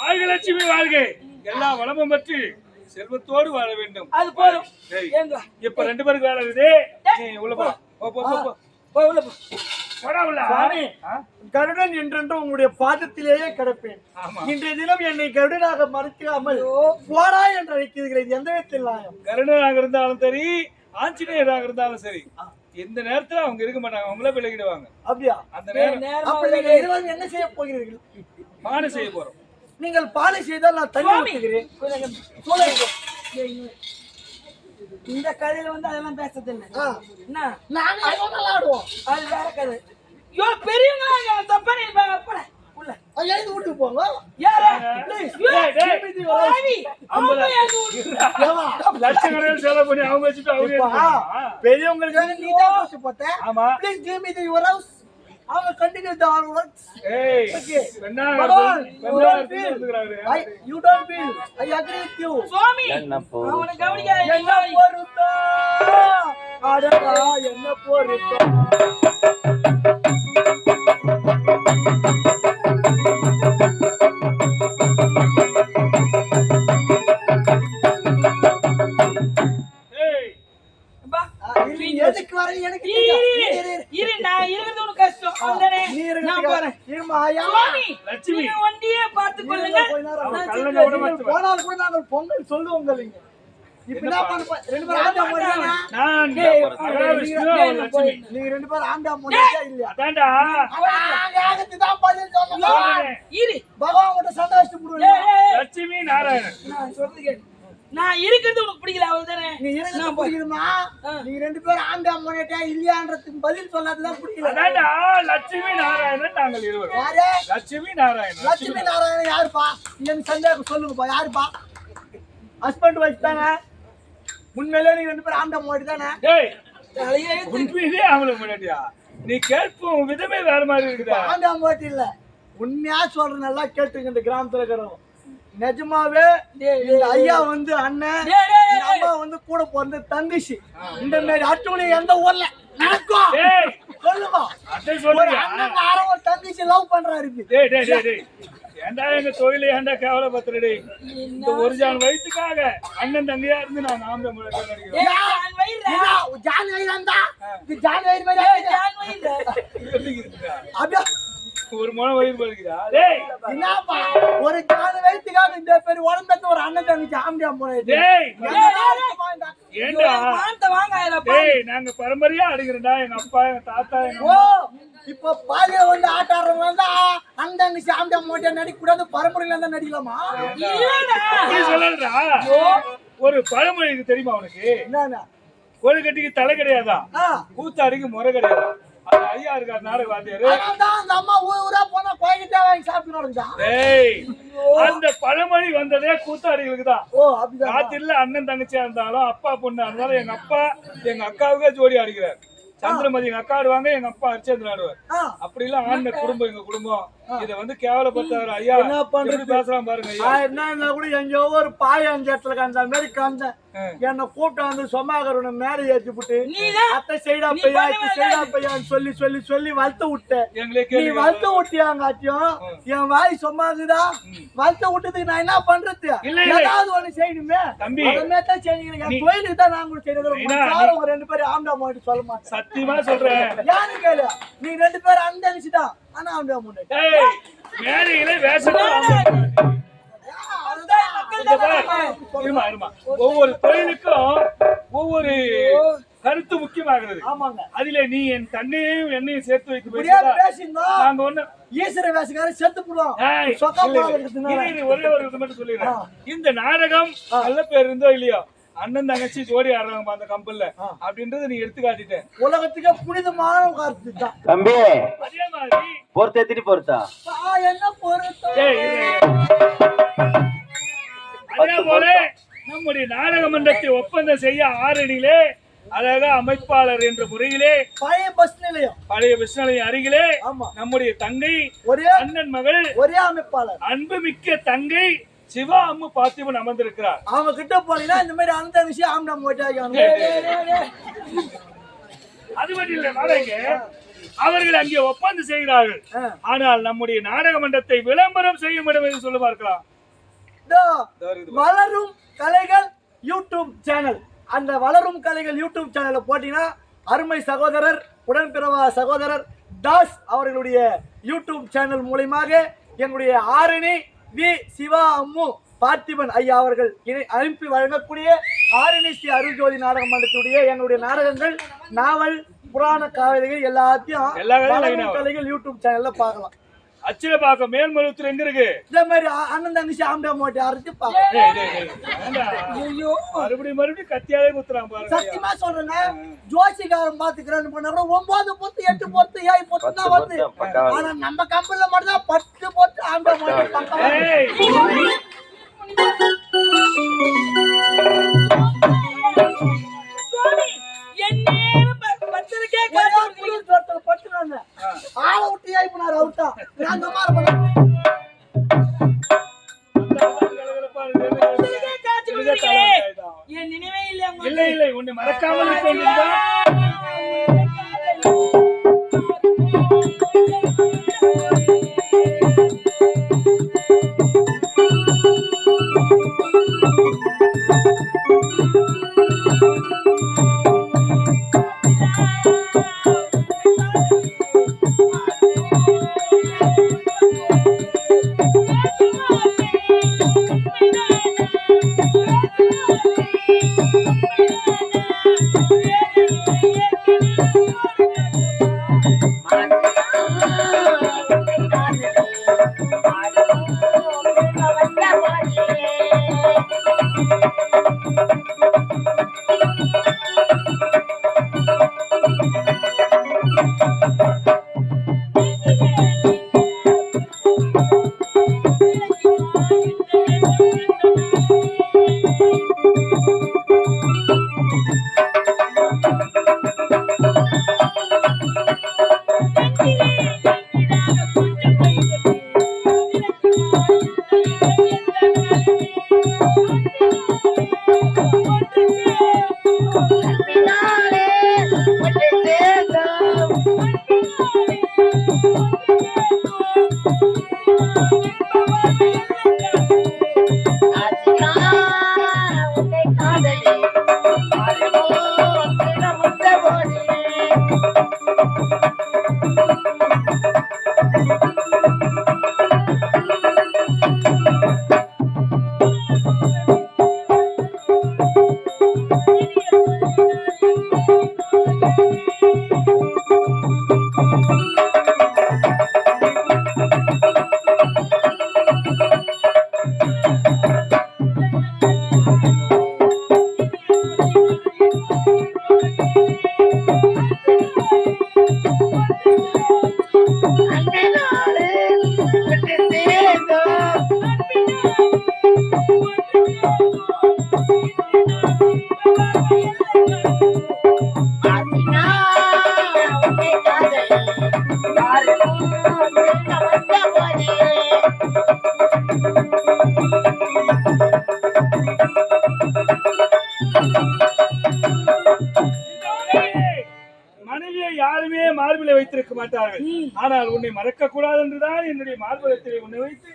வாழ்க லட்சுமி வாழ்க. எல்லா வளமும் பற்றி செல்வத்தோடு வாழ வேண்டும். அது போதும். இப்ப ரெண்டு பேருக்கு வேலை இருக்குது. நீ உள்ள போ. போ போ போ, உள்ள போ. கருடன் என்றென்றும் உங்களுடைய பாதத்திலேயே கிடப்பேன். இன்றைய தினம் என்னை கருடனாக மறுக்காமல் போடா என்று அழைக்கிறீர்கள். எந்த விதத்தில் கருணனாக இருந்தாலும் சரி ஆஞ்சநேயராக இருந்தாலும் சரி எந்த நேரத்துல அவங்க இருக்க மாட்டாங்க. அவங்களே விலகிடுவாங்க. அப்படியா? அந்த நேரம். என்ன செய்ய போகிறீர்கள்? பானை செய்ய போறோம் நீங்கள் பாலை செய்தால் நான் தண்ணி. ஊற்றுகிறேன். இந்த கதையில வந்து அதெல்லாம் ஆ. என்ன நாங்க அது வேற கதை ஐயோ பெரியவங்க தப்பா நினைப்பாங்க போல உள்ள அது எழுதி வீட்டுக்கு போங்க. பெரியவங்களுக்காக நீ தான் போட்ட ஆமா please give me the your house அவங்க கண்டினியூ தி ஒர்க்ஸ் ஏய் agree with you. சுவாமி அவனை கவனிக்காத என்ன அடடா என்ன பொருத்தம் பகவான் போடுவீங்க ஏய், ஏய். லட்சுமி நாராயணன். நான் சொல்றது கேளு. நான் இருக்கிறது உனக்கு பிடிக்கல அவ்வளவுதானே? நீ போய் புரியுதுமா நீங்க ரெண்டு பேரும் ஆண்டா முன்னேட்டா இல்லையான்றதுக்கு பதில் சொல்லாததான் பிடிக்கல அதான்டா. லட்சுமி நாராயணன் நாங்கள் இருவர் லட்சுமி நாராயணன். லட்சுமி நாராயணன் யாருப்பா? எனக்கு சந்தேகம் சொல்லுங்கப்பா யாருப்பா? ஹஸ்பண்ட் ஒய்ஃப் தானே? உண்மையிலே நீங்க ரெண்டு பேரும் ஆண்டா முன்னாடி தானே? உண்மையிலே அவங்களுக்கு முன்னாடியா நீ கேட்பும் விதமே வேற மாதிரி இருக்குதா. ஆண்டா முன்னாடி இல்ல. உண்மையா சொல்றேன் நல்லா கேட்டுங்க இந்த கிராமத்துல இருக்கிறவங்க. நிஜமாவே இந்த ஐயா வந்து அண்ணன் அம்மா வந்து கூட பிறந்த தங்கச்சி. இந்த மாதிரி அட்டுவணி எந்த ஊர்ல? நடக்கும். டேய் சொல்லுமா ஒரு சொல்லுங்க. அண்ணன் யாரோ ஒரு தங்கச்சி லவ் பண்றாரு டேய் டேய் டேய் டேய். ஏன்டா எங்க தொழில ஏன்டா கேவலப்படுத்துற டேய்? இந்த ஒரு ஜான் வயிற்றுக்காக அண்ணன் தங்கையா இருந்து நான் நாம. ஜான் வயிறாந்தா இது ஜான் வயிறு மாதிரி. எப்படி இருக்குதா? அப்படியே? ஒரு முளை வயிறு படுக்குதா டேய் என்னப்பா? ஒரு ஜான் வயிற்றுக்காக இந்த பேர் உடம்பு ஒரு அண்ணன் தங்கச்சி ஆம்பியா போனது டேய். ஒரு மானத்தை வாங்காதடா, பா. டேய் நாங்க பரம்பரையா அடிக்கிறோம்டா எங்க அப்பா எங்க தாத்தா எங்க ஓ இப்ப பாலிய வந்து ஆட்ட ஆடுறவங்க வந்து அங்க தங்கச்சி ஆம்பியா மோட்டியா நடிக்க கூடாது பரம்பரையில இருந்தா நடிக்கலாமா? இல்லடா. அப்படி சொல்லலடா ஒரு பழமொழி இருக்கு தெரியுமா உனக்கு? என்னன்னா கொழுக்கட்டிக்கு தலை கிடையாதா? கூத்தாடிக்கு முறை கிடையாதா? அது ஐயா இருக்கார் நாடக வாத்தியாரு. அந்த அம்மா ஊர் ஊரா போனா கோயிலுக்கே வாங்கி சாப்பிட்டு டேய் அந்த பழமொழி வந்ததே கூத்தாடிகளுக்கு தான் ஓ அப்படிதான் ராத்திரில அண்ணன் தங்கச்சியா இருந்தாலும் அப்பா பொண்ணா இருந்தாலும் எங்க அப்பா எங்க அக்காவுக்கே ஜோடி ஆடுகிறார் சந்திரமதி எங்க அக்கா ஆடுவாங்க எங்க அப்பா ஹரிச்சந்திரன் ஆடுவார். அப்படி எல்லாம் ஆண்ட குடும்பம் எங்க குடும்பம். இத வந்து கேவலப்படுத்தாரு ஐயா. என்ன பண்றது? பேசலாம் பாருங்க ஐயா. என்ன கூட எங்கேயோ ஒரு பாய் அந்த இடத்துல அந்த மாதிரி காந்தேன். என்னை கூப்பிட்டு வந்து சொமாகரனை மேலே ஏற்றி விட்டு நீதான். அத்தை நீ பையா பண்ணவே சைடா பையான்னு சொல்லி சொல்லி சொல்லி வளர்த்து விட்டேன் நீ வளர்த்து விட்டியாங்காட்டியும் என் வாய் சொன்னாதுதா வளர்த்து விட்டதுக்கு நான் என்ன பண்றது. ஏதாவது ஒண்ணு செய்யணுமே. அதுமே தான் செய்யணும் என் தொழிலுக்கு தான் நான் கூட செய்யறது உங்க ரெண்டு பேரும் ஆம்டா மாட்டி சொல்ல மாட்டேன். சத்தியமா சொல்றேன். யாரு கேளு. நீ ரெண்டு பேரும் அந்த அனுப்பிச்சுதான் ஆனா ஆம்டா மாட்டேன் டேய் மேடையிலே வேஷம் இருமா இருமா. ஒவ்வொரு தொழிலுக்கும் ஒவ்வொரு கருத்து முக்கியமாகிறது. ஆமாங்க. அதிலே நீ என் தன்னையும் என்னையும் சேர்த்து வைத்து பேசியிருந்தோம் நாங்க ஒண்ணு ஈஸ்வர வேஷக்காரர் செத்து போடுவோம் ஒரே ஒரு இது மட்டும் சொல்லிடுறேன் இந்த நாடகம் நல்ல பேர் இருந்தோ இல்லையோ? அண்ணன் தங்கச்சி ஜோடி ஆடுறாங்க அந்த கம்பல்ல. அப்படின்றத நீ எடுத்து காட்டிட்ட உலகத்துக்கே புனிதமான கருத்து தான் தம்பி அதே மாதிரி பொறுத்த எத்தினி பொறுத்தா? என்ன இரு. அதே போல நம்முடைய நாடக மன்றத்தை ஒப்பந்தம் செய்ய ஆரணியிலே அழகா அமைப்பாளர் என்ற முறையிலே பழைய பஸ் நிலையம். பழைய விஷ்ணாலயம் அருகிலே ஆமா. நம்முடைய தங்கை ஒரே அண்ணன் மகள் ஒரே அமைப்பாளர். அன்புமிக்க தங்கை சிவா அம்மு பார்த்திபன் அமர்ந்திருக்கிறார். அவங்க கிட்ட போனீங்கன்னா இந்த மாதிரி அந்த விஷயம் ஆம்டம் ஓட்டாங்க அது மட்டும் இல்லை நாடக அவர்கள் அங்கே ஒப்பந்தம் செய்கிறார்கள். ஆனால் நம்முடைய நாடக மன்றத்தை விளம்பரம் செய்ய முடியும் என்று சொல்ல பார்க்கலாம்? வளரும் கலைகள் யூடியூப் சேனல் அந்த வளரும் கலைகள் யூடியூப் சேனல்ல போட்டீங்கன்னா அருமை சகோதரர் உடன்பிறவா சகோதரர் தாஸ் அவர்களுடைய யூடியூப் சேனல் மூலியமாக எங்களுடைய ஆரணி வி சிவா அம்மு பார்த்திபன் ஐயா அவர்கள் இணை- அனுப்பி வழங்கக்கூடிய ஆரணி ஸ்ரீ அருள்ஜோதி நாடக மன்றத்துடைய எங்களுடைய நாடகங்கள் நாவல் புராண கவிதைகள் எல்லாத்தையும். கலைகள் யூடியூப் சேனல்ல பார்க்கலாம் அச்சில பார்க்க மேல்மருவத்தில் எங்க இருக்கு? இதே மாதிரி அண்ணன் தங்கச்சி ஆம்டம் ஓட்டி அரைச்சு பார்க்கலாம் டேய், டேய், டேய். ஏண்டா? மறுபடியும் மறுபடியும் கத்தியாலே குத்துறான் பாருங்க. சத்தியமா சொல்றேங்க ஜோசிகாரன் பாத்துக்கிறேன்னு பண்ணா கூட ஒன்பது பொத்து எட்டு பொத்து ஏழு பொத்து தான் வருது. பக்கா. ஆனா நம்ம கம்பெனில மட்டும் தான் பத்து பொத்து ஆண்ட மாட்டேன் பக்கம் Oh, மார்பிலை வைத்திருக்க மாட்டார்கள். ஆனால் உன்னை மறக்க கூடாது என்றுதான் என்னுடைய மார்பகத்திலே உன்னை வைத்து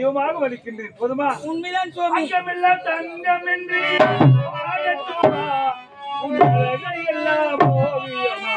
தெய்வமாக மதிக்கின்றேன் போதுமா? உண்மைதான் சுவாமி. அங்கமெல்லாம் தங்கம் என்று எல்லாம் ஓவியமா.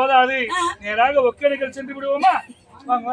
போதாது. நேராக ஒக்கேனக்கல் சென்று விடுவோமா? வாங்க.